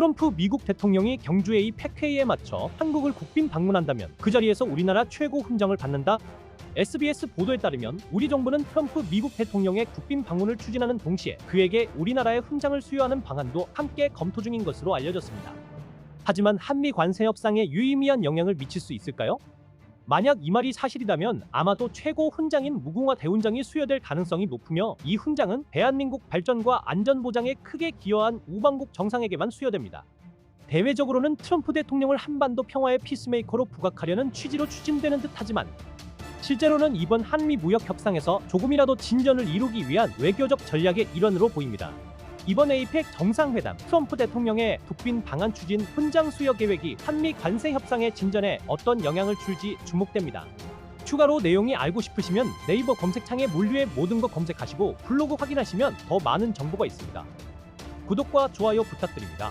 트럼프 미국 대통령이 경주 A 팩회의에 맞춰 한국을 국빈 방문한다면 그 자리에서 우리나라 최고 훈장을 받는다. SBS 보도에 따르면 우리 정부는 트럼프 미국 대통령의 국빈 방문을 추진하는 동시에 그에게 우리나라의 훈장을 수여하는 방안도 함께 검토 중인 것으로 알려졌습니다. 하지만 한미 관세 협상에 유의미한 영향을 미칠 수 있을까요? 만약 이 말이 사실이라면 아마도 최고 훈장인 무궁화 대훈장이 수여될 가능성이 높으며 이 훈장은 대한민국 발전과 안전 보장에 크게 기여한 우방국 정상에게만 수여됩니다. 대외적으로는 트럼프 대통령을 한반도 평화의 피스메이커로 부각하려는 취지로 추진되는 듯하지만 실제로는 이번 한미 무역 협상에서 조금이라도 진전을 이루기 위한 외교적 전략의 일환으로 보입니다. 이번 에이펙 정상회담 트럼프 대통령의 국빈 방안 추진 훈장 수여 계획이 한미 관세 협상의 진전에 어떤 영향을 줄지 주목됩니다. 추가로 내용이 알고 싶으시면 네이버 검색창에 물류의 모든 것 검색하시고 블로그 확인하시면 더 많은 정보가 있습니다. 구독과 좋아요 부탁드립니다.